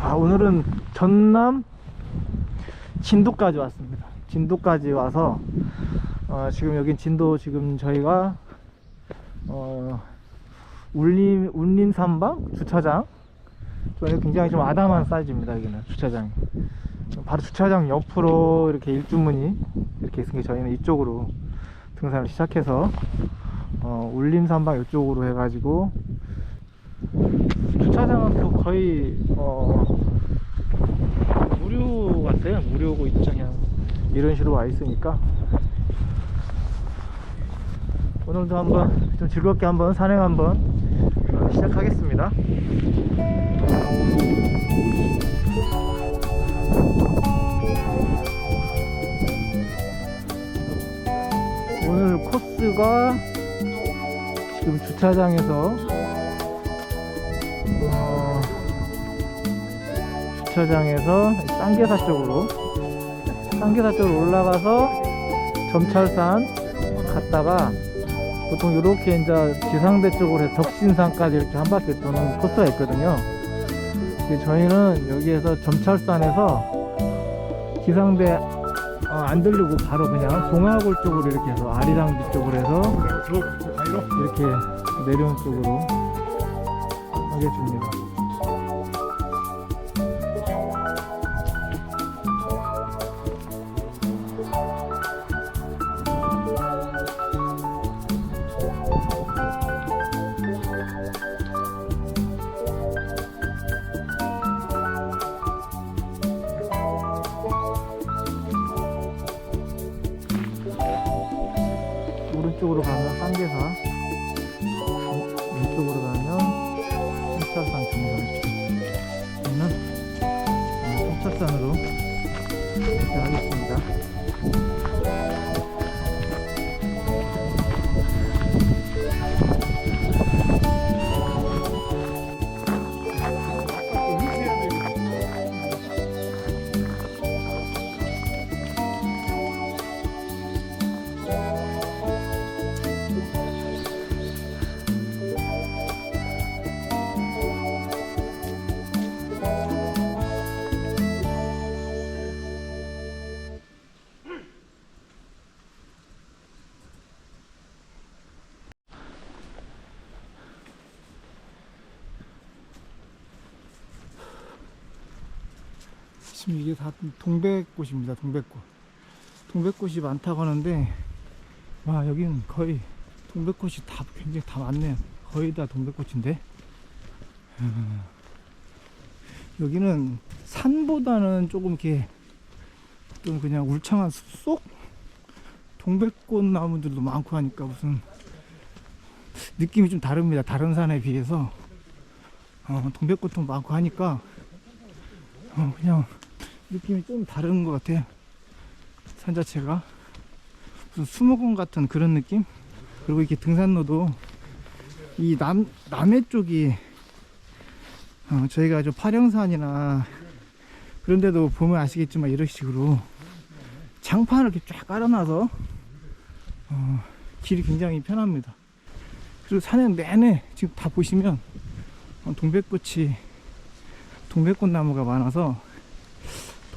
아 오늘은 전남 진도까지 왔습니다. 진도까지 와서 어, 지금 여긴 진도 지금 저희가 어, 울림 울림 삼방 주차장 저희 굉장히 좀 아담한 사이즈입니다. 여기는 주차장이 바로 주차장 옆으로 이렇게 일주문이 이렇게 있으니 저희는 이쪽으로 등산을 시작해서 어, 울림 삼방 이쪽으로 해가지고 주차장은 또 거의 어, 무료 같아요. 무료고 입장이 이런 식으로 와 있으니까 오늘도 한번 좀 즐겁게 한번 산행 한번 어, 시작하겠습니다. 오늘 코스가 지금 주차장에서 어, 주차장에서 쌍계사 쪽으로 쌍계사 쪽으로 올라가서 점철산 갔다가 보통 이렇게 이제 지상대 쪽으로 해서 덕신산까지 이렇게 한 바퀴 도는 코스가 있거든요. 저희는 여기에서 점철산에서 지상대 어, 안 들리고 바로 그냥 동아골 쪽으로 이렇게 해서 아리랑비 쪽으로 해서 이렇게 내려온 쪽으로 하겠습니다. 쌍계사 지금 이게 다 동백꽃입니다 동백꽃. 동백꽃이 많다고 하는데 와 여기는 거의 동백꽃이 다 굉장히 다 많네요. 거의 다 동백꽃인데. 음, 여기는 산보다는 조금 이렇게 좀 그냥 울창한 숲속 동백꽃 나무들도 많고 하니까 무슨 느낌이 좀 다릅니다. 다른 산에 비해서. 어, 동백꽃도 많고 하니까 어, 그냥 느낌이 좀 다른 것 같아요. 산 자체가 무슨 수목원 같은 그런 느낌? 그리고 이렇게 등산로도 이 남, 남해 쪽이 어, 저희가 저 파령산이나 그런 데도 보면 아시겠지만 이런 식으로 장판을 이렇게 쫙 깔아놔서 어, 길이 굉장히 편합니다. 그리고 산행 내내 지금 다 보시면 어, 동백꽃이 동백꽃 나무가 많아서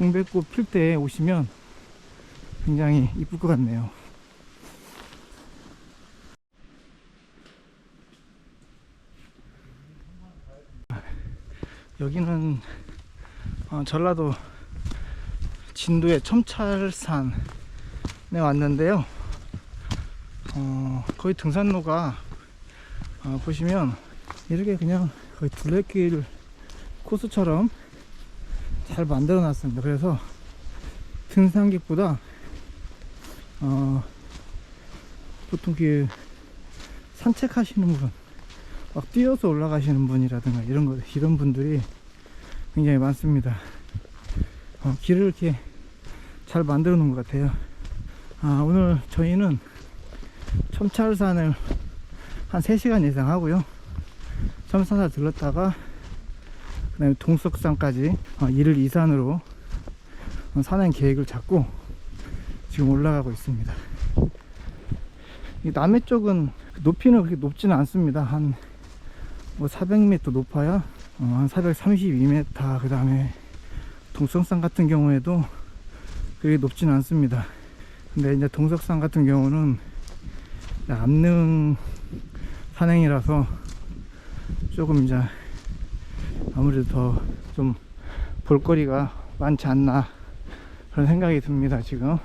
동백꽃 필 때 오시면 굉장히 이쁠 것 같네요. 여기는 어, 전라도 진도의 첨찰산에 왔는데요. 어, 거의 등산로가 어, 보시면 이렇게 그냥 거의 둘레길 코스처럼 잘 만들어 놨습니다. 그래서 등산객보다 어, 보통 그 산책하시는 분, 막 뛰어서 올라가시는 분이라든가 이런 거 이런 분들이 굉장히 많습니다. 어, 길을 이렇게 잘 만들어 놓은 것 같아요. 아, 오늘 저희는 첨찰산을 한 3시간 이상 하고요. 삼산사 들렀다가 그 다음에 동석산까지 어, 이를 이산으로 어, 산행 계획을 잡고 지금 올라가고 있습니다. 이 남해 쪽은 높이는 그렇게 높지는 않습니다. 한 뭐 400m 높아야 어, 한 432m 그 다음에 동석산 같은 경우에도 그렇게 높지는 않습니다. 근데 이제 동석산 같은 경우는 암릉 산행이라서 조금 이제 아무래도 더 좀 볼거리가 많지 않나 그런 생각이 듭니다 지금.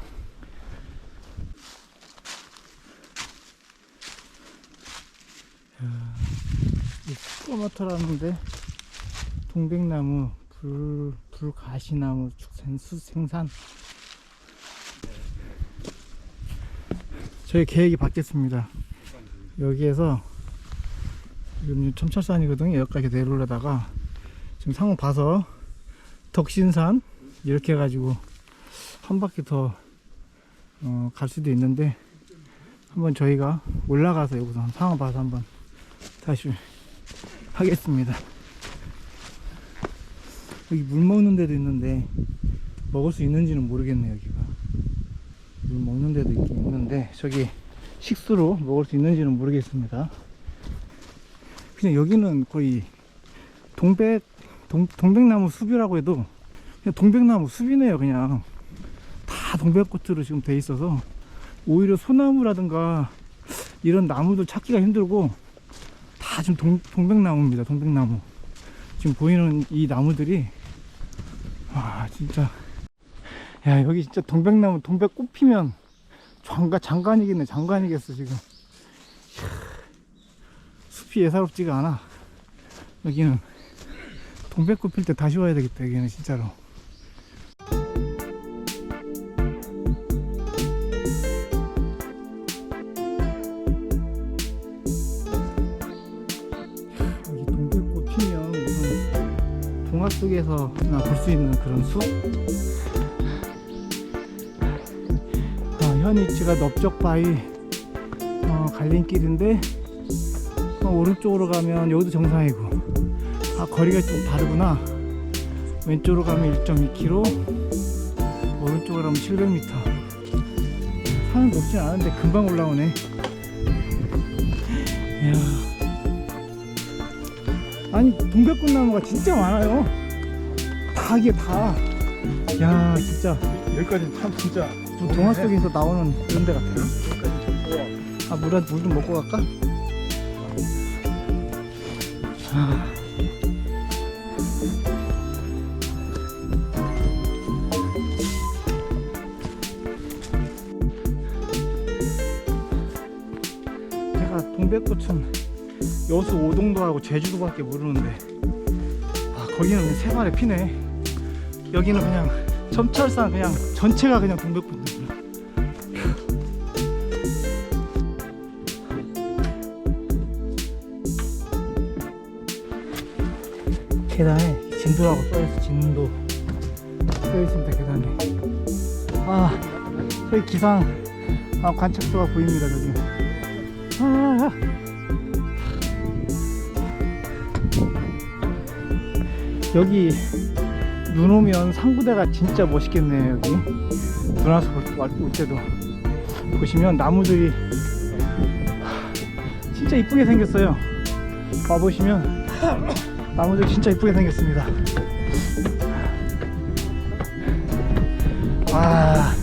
이 스코마터라는데 동백나무 불 불가시나무 축생 수 생산. 저희 계획이 바뀌었습니다. 여기에서 지금 첨철산이거든요. 여기까지 내려오려다가 지금 상호 봐서 덕신산 이렇게 해가지고 한 바퀴 더 어, 갈 수도 있는데 한번 저희가 올라가서 여기서 상황 봐서 한번 다시 하겠습니다. 여기 물 먹는 데도 있는데 먹을 수 있는지는 모르겠네요 여기가. 물 먹는 데도 있긴 있는데 저기 식수로 먹을 수 있는지는 모르겠습니다. 그냥 여기는 거의 동백 동, 동백나무 숲이라고 해도 그냥 동백나무 숲이네요 그냥. 다 동백꽃으로 지금 돼 있어서 오히려 소나무라든가 이런 나무들 찾기가 힘들고 다 지금 동, 동백나무입니다 동백나무. 지금 보이는 이 나무들이 와 진짜. 야 여기 진짜 동백나무 동백꽃 피면 장관, 장관이겠네 장관이겠어 지금. 숲이 예사롭지가 않아 여기는 동백꽃 필 때 다시 와야 되겠다 여기는 진짜로. 여기 동백꽃 피면 무슨 동화 속에서 볼 수 있는 그런 숲? 어, 현 위치가 넓적바위 어, 갈림길인데 어, 오른쪽으로 가면 여기도 정상이고 아 거리가 좀 다르구나. 왼쪽으로 가면 1.2km 오른쪽으로 가면 700m 산은 높진 않은데 금방 올라오네. 이야. 아니 동백꽃 나무가 진짜 많아요. 다 이게 다야 진짜. 여기까지 참 진짜 좀 동화 속에서 나오는 그런 데 같아요. 아 물한 물좀 먹고 갈까? 아. 동백꽃은 여수 오동도하고 제주도밖에 모르는데 아 거기는 그냥 세 발에 피네. 여기는 그냥 첨철산 그냥 전체가 그냥 동백꽃이구나 계단에 진도라고 써있어 진도 써있습니다 계단에. 아 저기 기상 아, 관측소가 보입니다 저기 아, 아. 여기 눈 오면 상구대가 진짜 멋있겠네요 여기. 눈 와서 볼, 올- 올 때도. 보시면 나무들이 하, 진짜 이쁘게 생겼어요. 와보시면 나무들 진짜 이쁘게 생겼습니다. 아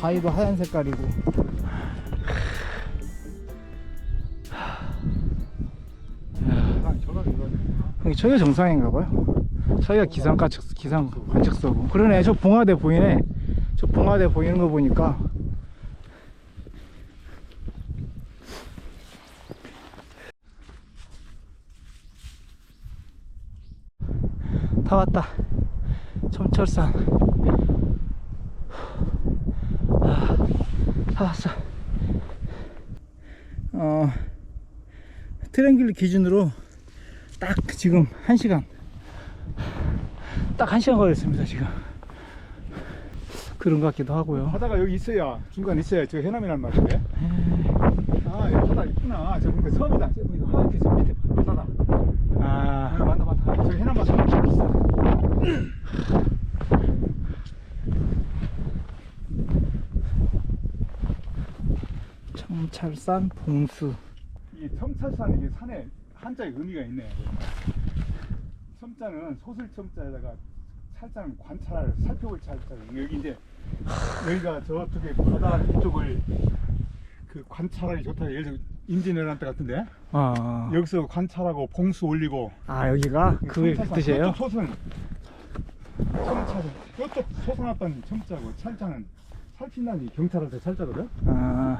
바위도 하얀 색깔이고 여기 저기가 정상인가 봐요. 저기가 기상 관측 기상 관측소고. 그러네. 저 봉화대 보이네. 저 봉화대 보이는 거 보니까 다 왔다. 첨철산. 아, 다 왔어. 어, 트랭길리 기준으로 딱 지금 1시간 딱 1시간 걸렸습니다 지금 그런 것 같기도 하고요. 바다가 여기 있어야 중간에 있어야 저 해남이란 말인데. 아 여기 바다 있구나. 저 보니까 섬이다. 저 보니까 하얗게 저 밑에 바다다. 아 아, 맞다 맞다. 저 해남 바다. 청찰산 봉수. 이 첨찰산 이게 산에 한자의 의미가 있네. 첨자는 소슬 첨자에다가 찰자는 관찰 살펴볼 찰자. 여기 이제 여기가 저쪽에 바다 쪽을 그 관찰하기 좋다. 예를 들어 임진왜란 때 같은데 아, 여기서 관찰하고 봉수 올리고 아 여기가 그 첨찰산, 뜻이에요? 소선 첨찰 저쪽 소선했던 첨자고 찰자는 살핀다니 경찰한테 찰자거든. 아,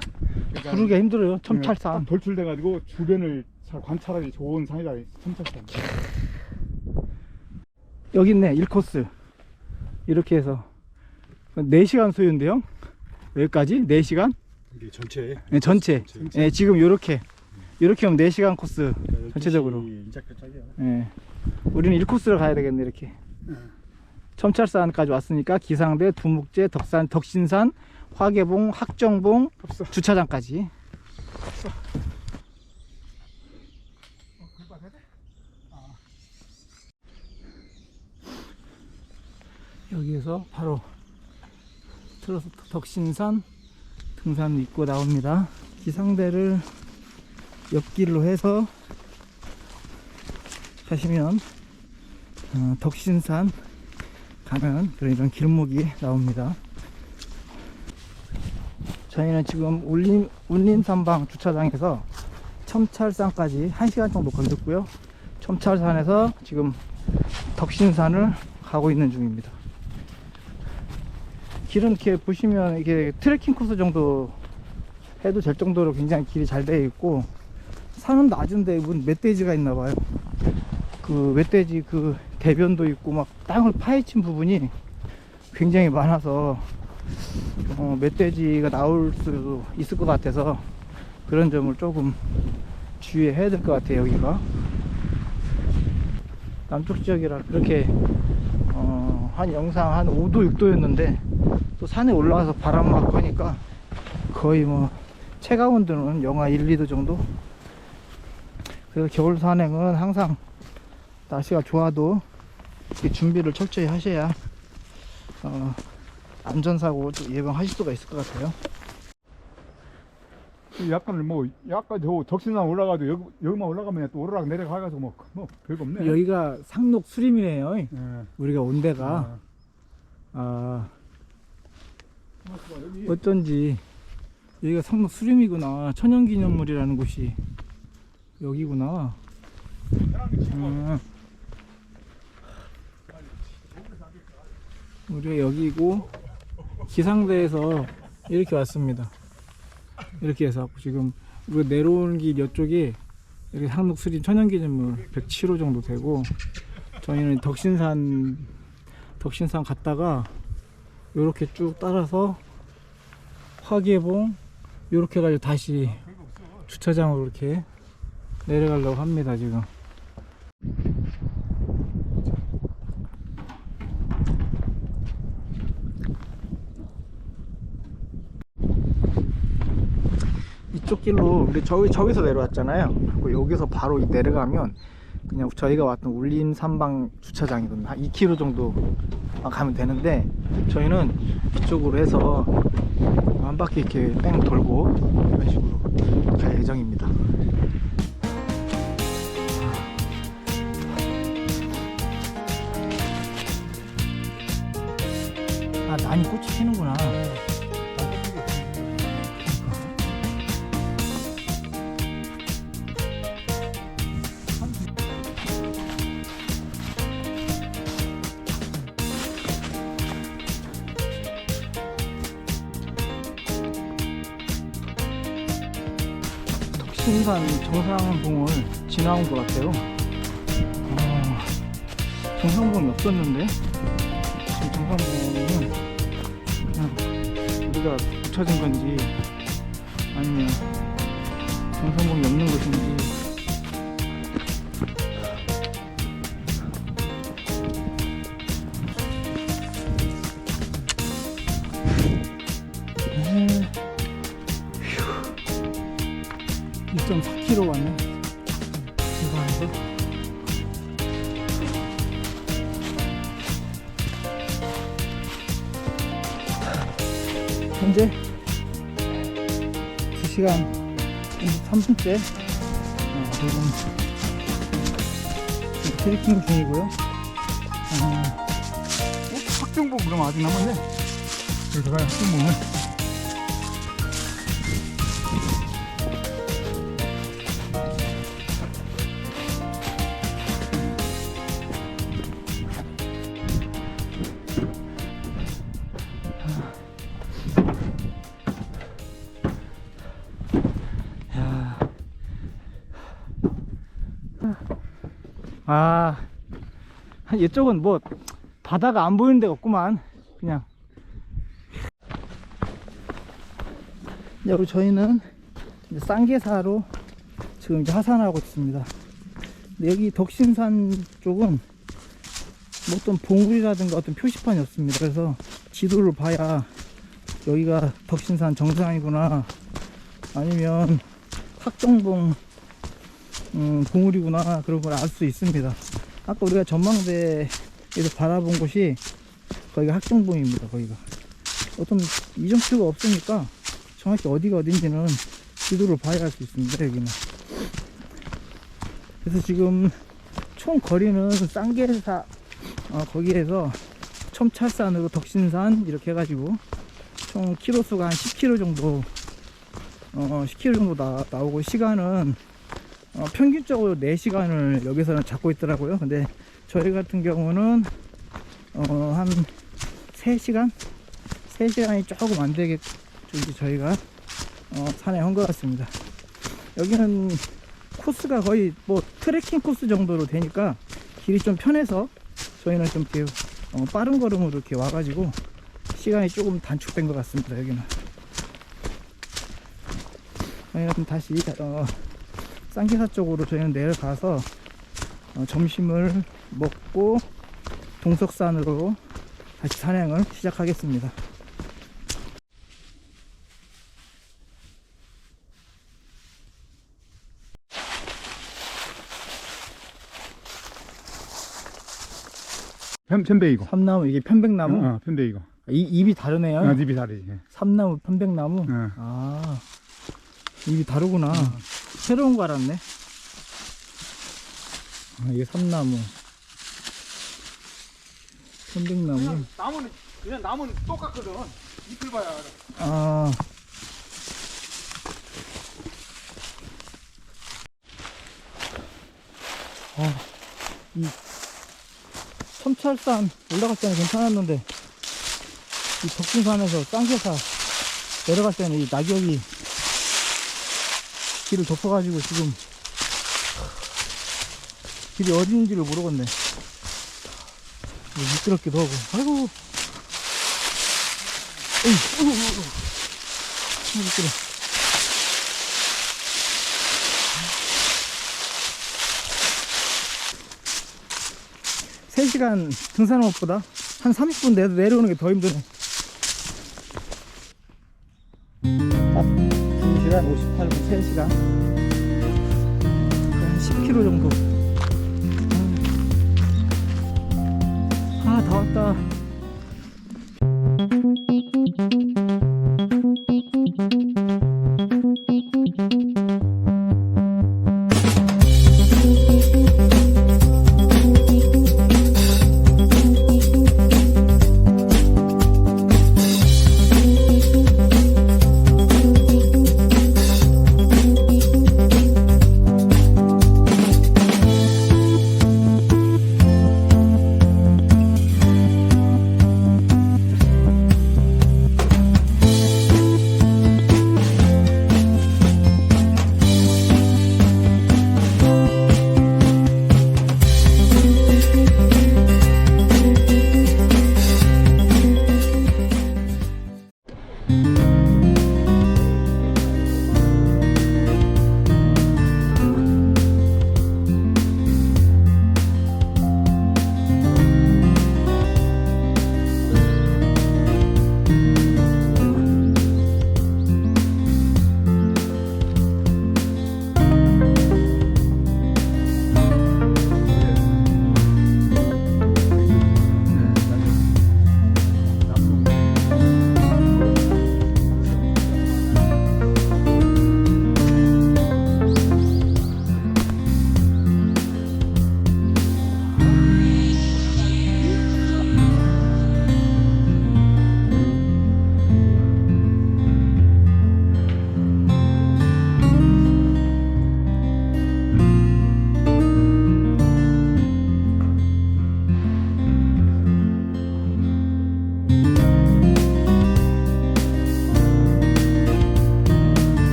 그러니까 부르기가 힘들어요. 딱 첨찰산. 돌출돼가지고 주변을 잘 관찰하기 좋은 산이다. 첨찰산. 여기 있네 1코스 이렇게 해서 4시간 소요인데요 여기까지 4시간 이게 전체 네, 전체 네, 지금 요렇게 요렇게 하면 4시간 코스 전체적으로. 인작 결착이야. 네. 우리는 1코스로 가야 되겠네 이렇게 첨찰산까지 왔으니까 기상대, 두묵제, 덕산, 덕신산, 화계봉, 학정봉, 없어. 주차장까지 여기에서 바로 들어서 덕신산 등산 입고 나옵니다. 기상대를 옆길로 해서 가시면 어, 덕신산 가는 그런 이런 길목이 나옵니다. 저희는 지금 울림, 울림산방 주차장에서 첨찰산까지 1시간 정도 걸렸고요. 첨찰산에서 지금 덕신산을 가고 있는 중입니다. 길은 이렇게 보시면 이게 트레킹 코스 정도 해도 될 정도로 굉장히 길이 잘 되어 있고 산은 낮은데 무슨 멧돼지가 있나 봐요. 그 멧돼지 그 대변도 있고 막 땅을 파헤친 부분이 굉장히 많아서 어, 멧돼지가 나올 수도 있을 것 같아서 그런 점을 조금 주의해야 될 것 같아요 여기가. 남쪽 지역이라 그렇게 어, 한 영상 한 5도 6도였는데 또 산에 올라가서 바람 맞고 하니까 거의 뭐 체감 온도는 영하 1, 2도 정도? 그래서 겨울 산행은 항상 날씨가 좋아도 이 준비를 철저히 하셔야 어, 안전사고 도 예방하실 수가 있을 것 같아요. 약간 뭐 약간 저 덕신산 올라가도 여기 여기만 올라가면 또 오르락 내려가가지고 뭐, 뭐 별거 없네. 여기가 상록 수림이네요. 예. 우리가 온 데가 아. 아, 어쩐지 여기가 상록 수림이구나. 천연기념물이라는 곳이 여기구나. 음. 우리가 여기고 기상대에서 이렇게 왔습니다. 이렇게 해서 지금 우리가 내려오는 길 이쪽이 이렇게 상록수림 천연기념물 107호 정도 되고 저희는 덕신산 덕신산 갔다가 이렇게 쭉 따라서 화계봉 이렇게 해가지고 다시 주차장으로 이렇게 내려가려고 합니다 지금. 이쪽 길로 우리 저기 저기서 내려왔잖아요. 그리고 여기서 바로 내려가면 그냥 저희가 왔던 울림 삼방 주차장이거든요. 한 2km 정도 가면 되는데 저희는 이쪽으로 해서 한 바퀴 이렇게 뺑 돌고 이런 식으로 갈 예정입니다. 아, 난이 꽃이 피는구나. 덕신산 정상봉을 지나온 것 같아요. 어, 정상봉이 없었는데 지금 정상봉은 그냥 우리가 붙여진 건지 아니면 정상봉이 없는 곳인지 2시간 23분째 어, 지금 지금 트레킹 중이고요. 어, 학생복 그럼 아직 남았네. 여기서 가요 학생복은. 아, 이쪽은 뭐 바다가 안 보이는 데가 없구만. 그냥. 우리 저희는 쌍계사로 지금 이제 하산하고 있습니다. 여기 덕신산 쪽은 뭐 어떤 봉우리라든가 어떤 표시판이 없습니다. 그래서 지도를 봐야 여기가 덕신산 정상이구나 아니면 학정봉 음, 봉우리구나 그런 걸 알 수 있습니다. 아까 우리가 전망대에서 바라본 곳이 거기가 학정봉입니다. 거기가 어떤 이정표가 없으니까 정확히 어디가 어딘지는 지도를 봐야 할 수 있습니다. 여기는 그래서 지금 총 거리는 쌍계사 어, 거기에서 첨찰산으로 덕신산 이렇게 해가지고 총 키로수가 한 10km 정도 어, 10km 정도 나, 나오고 시간은 어, 평균적으로 4시간을 여기서는 잡고 있더라고요. 근데 저희 같은 경우는 어, 한 3시간? 3시간이 조금 안 되게 저희가 어, 산에 한것 같습니다. 여기는 코스가 거의 뭐 트레킹 코스 정도로 되니까 길이 좀 편해서 저희는 좀 이렇게 어, 빠른 걸음으로 이렇게 와가지고 시간이 조금 단축된 것 같습니다. 여기는. 저희는 다시 어, 쌍기사 쪽으로 저희는 내려가서 어, 점심을 먹고 동석산으로 다시 산행을 시작하겠습니다. 편 편백이고. 삼나무 이게 편백나무 어, 편백이고. 이 입이 다르네요. 어, 집이 다르지. 예. 삼나무 편백나무 어. 아 입이 다르구나 새로운 거 알았네 아 이게 삼나무 편백나무 나무는 그냥 나무는 똑같거든. 잎을 봐야 알아. 아 아, 이 첨찰산 올라갈 때는 괜찮았는데 이 덕진산에서 쌍계사 내려갈 때는 이 낙엽이 길을 덮어가지고 지금 길이 어딘지를 모르겠네 미끄럽기도 하고 아이고 에이, 어이구, 어이구. 아, 미끄러. 세시간 등산한 것보다 한 30분 내도 내려오는 게 더 힘드네.